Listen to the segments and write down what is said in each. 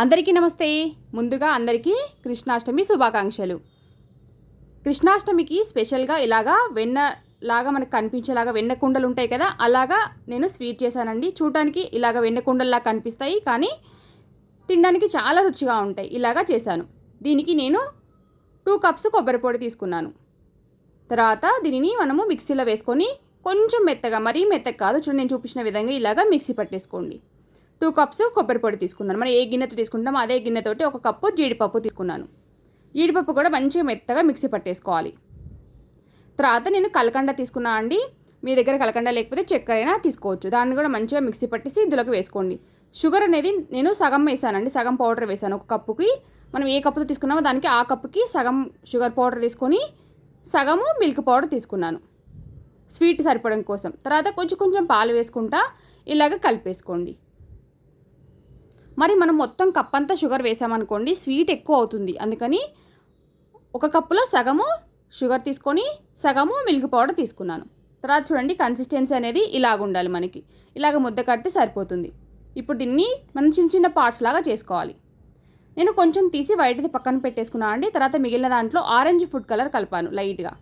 అందరికీ నమస్తే. ముందుగా అందరికీ కృష్ణాష్టమి శుభాకాంక్షలు. కృష్ణాష్టమికి స్పెషల్గా ఇలాగా వెన్న లాగా మనకు కనిపించేలాగా వెన్న కుండలు ఉంటాయి కదా అలాగా నేను స్వీట్ చేశానండి. చూడటానికి ఇలాగ వెన్న కుండల్లా కనిపిస్తాయి కానీ తినడానికి చాలా రుచిగా ఉంటాయి. ఇలాగా చేశాను. దీనికి నేను టూ కప్స్ కొబ్బరి పొడి తీసుకున్నాను. తర్వాత దీనిని మనము మిక్సీలో వేసుకొని కొంచెం మెత్తగా మరీ మెత్తగా కాదు చూడండి నేను చూపించిన విధంగా ఇలాగా మిక్సీ పట్టేసుకోండి. టూ కప్స్ కొబ్బరి పొడి తీసుకున్నాను. మనం ఏ గిన్నెతో తీసుకుంటామో అదే గిన్నెతోటి ఒక కప్పు జీడిపప్పు తీసుకున్నాను. జీడిపప్పు కూడా మంచిగా మెత్తగా మిక్సీ పట్టేసుకోవాలి. తర్వాత నేను కలకండ తీసుకున్నా అండి. మీ దగ్గర కలకండ లేకపోతే చక్కెర అయినా తీసుకోవచ్చు. దాన్ని కూడా మంచిగా మిక్సీ పట్టేసి ఇందులోకి వేసుకోండి. షుగర్ అనేది నేను సగం వేసానండి. సగం పౌడర్ వేసాను ఒక కప్పుకి. మనం ఏ కప్పుతో తీసుకున్నామో దానికి ఆ కప్పుకి సగం షుగర్ పౌడర్ తీసుకొని సగము మిల్క్ పౌడర్ తీసుకున్నాను. స్వీట్ సరిపడం కోసం. తర్వాత కొంచెం కొంచెం పాలు వేసుకుంటా ఇలాగ కలిపేసుకోండి. మరి మనం మొత్తం కప్ అంతా షుగర్ వేసామనుకోండి స్వీట్ ఎక్కువ అవుతుంది. అందుకని ఒక కప్పులో సగము షుగర్ తీసుకొని సగము మిల్క్ పౌడర్ తీసుకున్నాను. తర్వాత చూడండి కన్సిస్టెన్సీ అనేది ఇలాగ ఉండాలి మనకి. ఇలాగ ముద్ద కడితే సరిపోతుంది. ఇప్పుడు దీన్ని మనం చిన్న చిన్న పార్ట్స్ లాగా చేసుకోవాలి. నేను కొంచెం తీసి వైట్ది పక్కన పెట్టేసుకున్నాను అండి తర్వాత మిగిలిన దాంట్లో ఆరెంజ్ ఫుడ్ కలర్ కలిపాను లైట్గా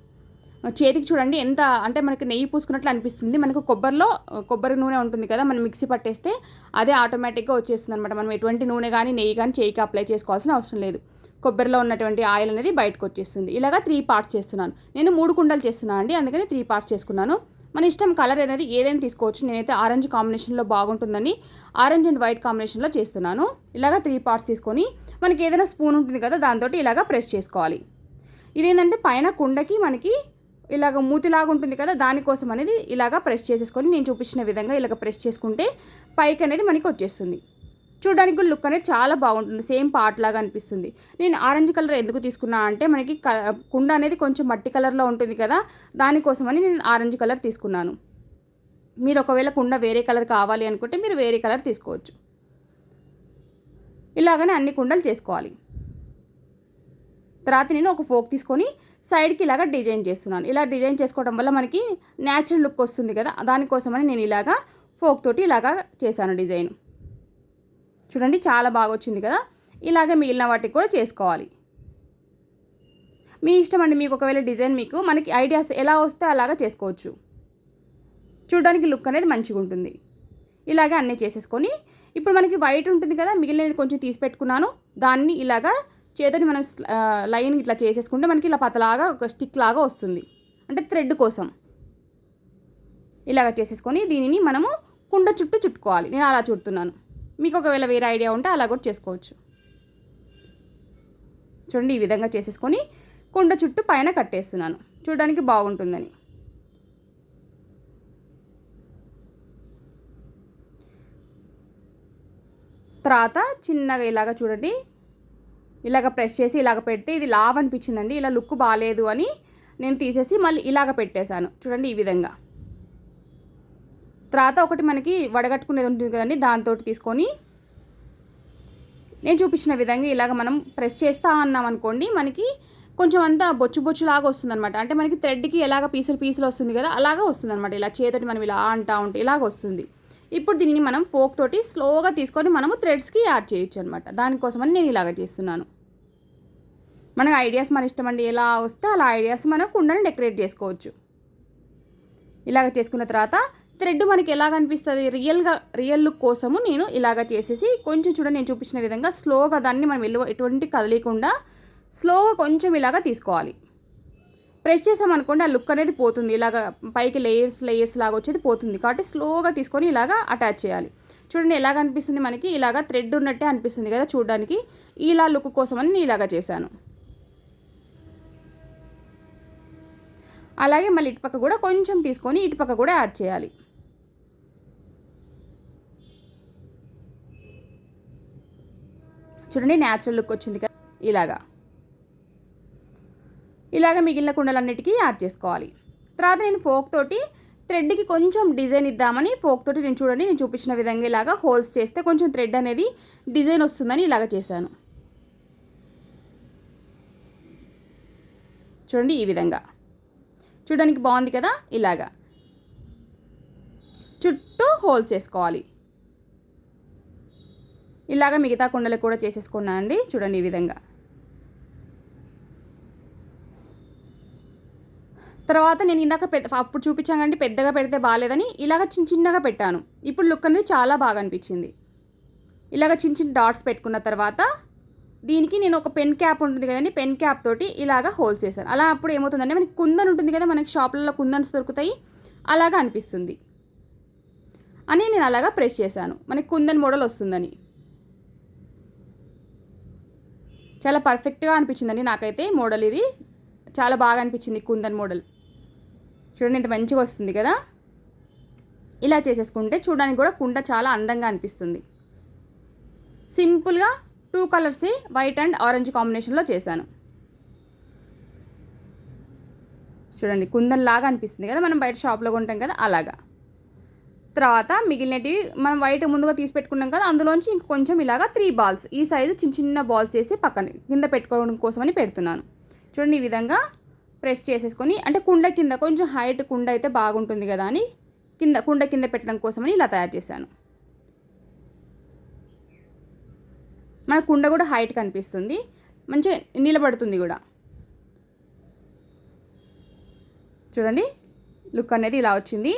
చేతికి చూడండి ఎంత అంటే మనకి నెయ్యి పూసుకున్నట్లు అనిపిస్తుంది. మనకు కొబ్బరిలో కొబ్బరి నూనె ఉంటుంది కదా మనం మిక్సీ పట్టేస్తే అదే ఆటోమేటిక్గా వచ్చేస్తుంది అనమాట మనం ఎటువంటి నూనె కానీ నెయ్యి కానీ చేయికి అప్లై చేసుకోవాల్సిన అవసరం లేదు. కొబ్బరిలో ఉన్నటువంటి ఆయిల్ అనేది బయటకు వచ్చేస్తుంది. ఇలాగా త్రీ పార్ట్స్ చేస్తున్నాను. నేను మూడు కుండలు చేస్తున్నాను అండి అందుకని త్రీ పార్ట్స్ చేసుకున్నాను. మన ఇష్టం కలర్ అనేది ఏదైనా తీసుకోవచ్చు. నేనైతే ఆరెంజ్ కాంబినేషన్లో బాగుంటుందని ఆరెంజ్ అండ్ వైట్ కాంబినేషన్లో చేస్తున్నాను. ఇలాగా త్రీ పార్ట్స్ తీసుకొని మనకి ఏదైనా స్పూన్ ఉంటుంది కదా దాంతో ఇలాగ ప్రెస్ చేసుకోవాలి. ఇదేంటంటే పైన కుండకి మనకి ఇలాగ మూతిలాగా ఉంటుంది కదా దానికోసం అనేది ఇలాగ ప్రెస్ చేసేసుకొని నేను చూపించిన విధంగా ఇలాగ ప్రెస్ చేసుకుంటే పైకి అనేది మనకి వచ్చేస్తుంది. చూడడానికి లుక్ అనేది చాలా బాగుంటుంది సేమ్ పార్ట్ లాగా అనిపిస్తుంది. నేను ఆరెంజ్ కలర్ ఎందుకు తీసుకున్నా అంటే మనకి కుండ అనేది కొంచెం మట్టి కలర్లో ఉంటుంది కదా దానికోసమని నేను ఆరెంజ్ కలర్ తీసుకున్నాను. మీరు ఒకవేళ కుండ వేరే కలర్ కావాలి అనుకుంటే మీరు వేరే కలర్ తీసుకోవచ్చు. ఇలాగనే అన్ని కుండలు చేసుకోవాలి. తర్వాత నేను ఒక ఫోక్ తీసుకొని సైడ్కి ఇలాగ డిజైన్ చేస్తున్నాను. ఇలా డిజైన్ చేసుకోవడం వల్ల మనకి న్యాచురల్ లుక్ వస్తుంది కదా దానికోసమని నేను ఇలాగా ఫోక్ తోటి ఇలాగా చేశాను డిజైన్. చూడండి చాలా బాగా వచ్చింది కదా ఇలాగే మిగిలిన వాటికి కూడా చేసుకోవాలి. మీ ఇష్టం అండి మీకు ఒకవేళ డిజైన్ మీకు మనకి ఐడియాస్ ఎలా వస్తే అలాగా చేసుకోవచ్చు. చూడడానికి లుక్ అనేది మంచిగా ఉంటుంది. ఇలాగే అన్నీ చేసేసుకొని ఇప్పుడు మనకి వైట్ ఉంటుంది కదా మిగిలినది కొంచెం తీసి పెట్టుకున్నాను దాన్ని ఇలాగా చేతుని మనం లైన్ ఇట్లా చేసేసుకుంటే మనకి ఇలా పతలాగా ఒక స్టిక్ లాగా వస్తుంది. అంటే థ్రెడ్ కోసం. ఇలాగ చేసేసుకొని దీనిని మనము కుండ చుట్టూ చుట్టుకోవాలి. నేను అలా చుడుతున్నాను. మీకు ఒకవేళ వేరే ఐడియా ఉంటే అలా కూడా చేసుకోవచ్చు. చూడండి ఈ విధంగా చేసేసుకొని కుండ చుట్టూ పైన కట్టేస్తున్నాను. చూడడానికి బాగుంటుందని. తర్వాత చిన్నగా ఇలాగ చూడండి. ఇలాగ ప్రెస్ చేసి ఇలాగ పెడితే ఇది లావ్ అనిపించిందండి ఇలా లుక్ బాగాలేదు అని నేను తీసేసి మళ్ళీ ఇలాగ పెట్టేశాను. చూడండి ఈ విధంగా. తర్వాత ఒకటి మనకి వడగట్టుకునేది ఉంటుంది కదండి దాంతో తీసుకొని నేను చూపించిన విధంగా ఇలాగ మనం ప్రెస్ చేస్తా అన్నాం అనుకోండి మనకి కొంచెం అంతా బొచ్చు బొచ్చు లాగా వస్తుంది అనమాట అంటే మనకి థ్రెడ్కి ఎలాగ పీసులు పీసులు వస్తుంది కదా అలాగా వస్తుంది అనమాట ఇలా చేతటి మనం ఇలా అంటా ఉంటే ఇలాగ వస్తుంది. ఇప్పుడు దీనిని మనం ఫోక్ తోటి స్లోగా తీసుకొని మనము థ్రెడ్స్కి యాడ్ చేయొచ్చు అనమాట దానికోసమని నేను ఇలాగ చేస్తున్నాను. మనకు ఐడియాస్ మన ఇష్టం అండి. ఎలా వస్తే అలా ఐడియాస్ మనం కుండని డెకరేట్ చేసుకోవచ్చు. ఇలాగ చేసుకున్న తర్వాత థ్రెడ్ మనకి ఎలా కనిపిస్తుంది రియల్గా రియల్ లుక్ కోసము నేను ఇలాగ చేసేసి కొంచెం చూడండి నేను చూపించిన విధంగా స్లోగా దాన్ని మనం వెళ్ళి ఎటువంటి కదలియకుండా స్లోగా కొంచెం ఇలాగ తీసుకోవాలి. ప్రెస్ చేసామనుకోండి ఆ లుక్ అనేది పోతుంది. ఇలాగ పైకి లేయర్స్ లేయర్స్ లాగా వచ్చేది పోతుంది. కాబట్టి స్లోగా తీసుకొని ఇలాగ అటాచ్ చేయాలి. చూడండి ఎలా అనిపిస్తుంది మనకి? ఇలాగ థ్రెడ్ ఉన్నట్టే అనిపిస్తుంది కదా చూడడానికి. ఇలా లుక్ కోసమని నేను ఇలాగ చేశాను. అలాగే మళ్ళీ ఇటుపక్క కూడా కొంచెం తీసుకొని ఇటుపక్క కూడా యాడ్ చేయాలి. చూడండి న్యాచురల్ లుక్ వచ్చింది కదా. ఇలాగా. ఇలాగ మిగిలిన కుండలన్నిటికీ యాడ్ చేసుకోవాలి. తర్వాత నేను ఫోక్ తోటి థ్రెడ్కి కొంచెం డిజైన్ ఇద్దామని ఫోక్ తోటి నేను చూడండి నేను చూపించిన విధంగా ఇలాగా హోల్స్ చేస్తే కొంచెం థ్రెడ్ అనేది డిజైన్ వస్తుందని ఇలాగ చేశాను. చూడండి ఈ విధంగా. చూడడానికి బాగుంది కదా? ఇలాగా. చుట్టూ హోల్స్ చేసుకోవాలి. ఇలాగ మిగతా కుండలు కూడా చేసేసుకున్నానండి చూడండి ఈ విధంగా. తర్వాత నేను ఇందాక పెద్ద అప్పుడు చూపించానండి పెద్దగా పెడితే బాగాలేదని ఇలాగ చిన్న చిన్నగా పెట్టాను. ఇప్పుడు లుక్ అనేది చాలా బాగా అనిపించింది. ఇలాగ చిన్న చిన్న డాట్స్ పెట్టుకున్న తర్వాత దీనికి నేను ఒక పెన్ క్యాప్ ఉంటుంది కదండి పెన్ క్యాప్ తోటి ఇలాగ హోల్స్ చేశాను. అలా అప్పుడు ఏమవుతుందంటే మనకి కుందన్ ఉంటుంది కదా మనకి షాపులలో కుందన్స్ దొరుకుతాయి అలాగా అనిపిస్తుంది. అని నేను అలాగా ప్రెస్ చేశాను. మనకి కుందన్ మోడల్ వస్తుందని. చాలా పర్ఫెక్ట్గా అనిపించిందండి నాకైతే మోడల్ ఇది. చాలా బాగా అనిపించింది కుందన్ మోడల్. చూడండి ఇంత మంచిగా వస్తుంది కదా. ఇలా చేసేసుకుంటే చూడడానికి కూడా కుండ చాలా అందంగా అనిపిస్తుంది. సింపుల్గా టూ కలర్సే వైట్ అండ్ ఆరెంజ్ కాంబినేషన్లో చేశాను. చూడండి కుందన్ లాగా అనిపిస్తుంది కదా మనం బయట షాప్లో కొంటాం కదా అలాగా. తర్వాత మిగిలినవి మనం వైట్ ముందుగా తీసి పెట్టుకున్నాం కదా అందులోంచి ఇంక కొంచెం ఇలాగా త్రీ బాల్స్ ఈ సైజు చిన్న చిన్న బాల్స్ చేసి పక్కన కింద పెట్టుకోవడం కోసమని పెడుతున్నాను. చూడండి ఈ విధంగా ప్రెస్ చేసేసుకొని అంటే కుండ కింద కొంచెం హైట్ కుండ అయితే బాగుంటుంది కదా అని కింద కుండ కింద పెట్టడం కోసమని ఇలా తయారు చేశాను. మన కుండ కూడా హైట్ కనిపిస్తుంది. మంచిగా నిలబడుతుంది కూడా. చూడండి లుక్ అనేది ఇలా వచ్చింది.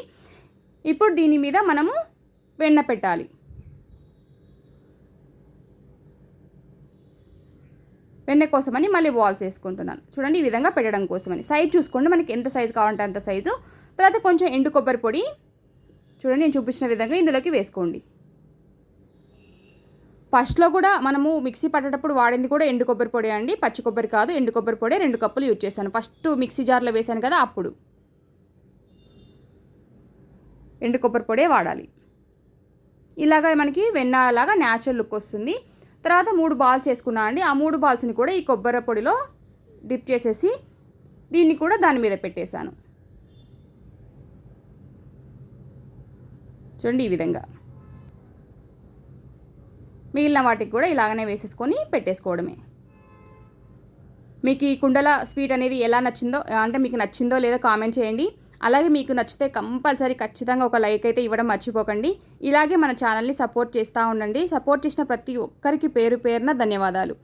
ఇప్పుడు దీని మీద మనము వెన్న పెట్టాలి. వెన్న కోసమని మళ్ళీ వాల్స్ వేసుకుంటున్నాను. చూడండి ఈ విధంగా పెట్టడం కోసమని. సైజ్ చూసుకోండి మనకి ఎంత సైజు కావాలంటే అంత సైజు తర్వాత కొంచెం ఎండు కొబ్బరి పొడి. చూడండి నేను చూపించిన విధంగా ఇందులోకి వేసుకోండి. ఫస్ట్లో కూడా మనము మిక్సీ పట్టేటప్పుడు వాడింది కూడా ఎండు కొబ్బరి పొడి అండి. పచ్చి కొబ్బరి కాదు ఎండు కొబ్బరి పొడి రెండు కప్పులు యూజ్ చేశాను. ఫస్ట్ మిక్సీ జార్లో వేశాను కదా అప్పుడు. ఎండు కొబ్బరి పొడే వాడాలి. ఇలాగ మనకి వెన్నలాగా న్యాచురల్ లుక్ వస్తుంది. తర్వాత మూడు బాల్స్ వేసుకున్నాను అండి. ఆ మూడు బాల్స్ని కూడా ఈ కొబ్బరి పొడిలో డిప్ చేసేసి దీన్ని కూడా దాని మీద పెట్టేశాను. చూడండి ఈ విధంగా. మిగిలిన వాటికి కూడా ఇలాగనే వేసేసుకొని పెట్టేసుకోవడమే. మీకు ఈ కుండల స్వీట్ అనేది ఎలా నచ్చిందో అంటే మీకు నచ్చిందో లేదో కామెంట్ చేయండి. అలాగే మీకు నచ్చితే కంపల్సరీ ఖచ్చితంగా ఒక లైక్ అయితే ఇవ్వడం మర్చిపోకండి. ఇలాగే మన ఛానల్ని సపోర్ట్ చేస్తూ ఉండండి. సపోర్ట్ చేసిన ప్రతి ఒక్కరికి పేరు పేరున ధన్యవాదాలు.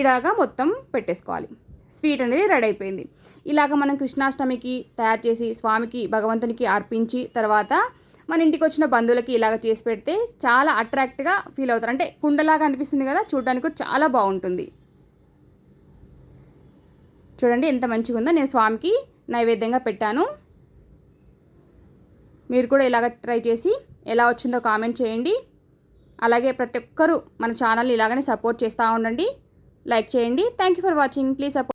ఇలాగా మొత్తం పెట్టేసుకోవాలి. స్వీట్ అనేది రెడీ అయిపోయింది. ఇలాగ మనం కృష్ణాష్టమికి తయారు చేసి స్వామికి భగవంతునికి అర్పించి తర్వాత మన ఇంటికి వచ్చిన బంధువులకి ఇలాగ చేసి పెడితే చాలా అట్రాక్ట్గా ఫీల్ అవుతారు. అంటే కుండలాగా అనిపిస్తుంది కదా చూడడానికి కూడా చాలా బాగుంటుంది. చూడండి ఎంత మంచిగా ఉందో. నేను స్వామికి నైవేద్యంగా పెట్టాను. మీరు కూడా ఇలాగ ట్రై చేసి ఎలా వచ్చిందో కామెంట్ చేయండి. అలాగే ప్రతి ఒక్కరూ మన ఛానల్ ఇలాగనే సపోర్ట్ చేస్తూ ఉండండి. లైక్ చేయండి. Thank you for watching please support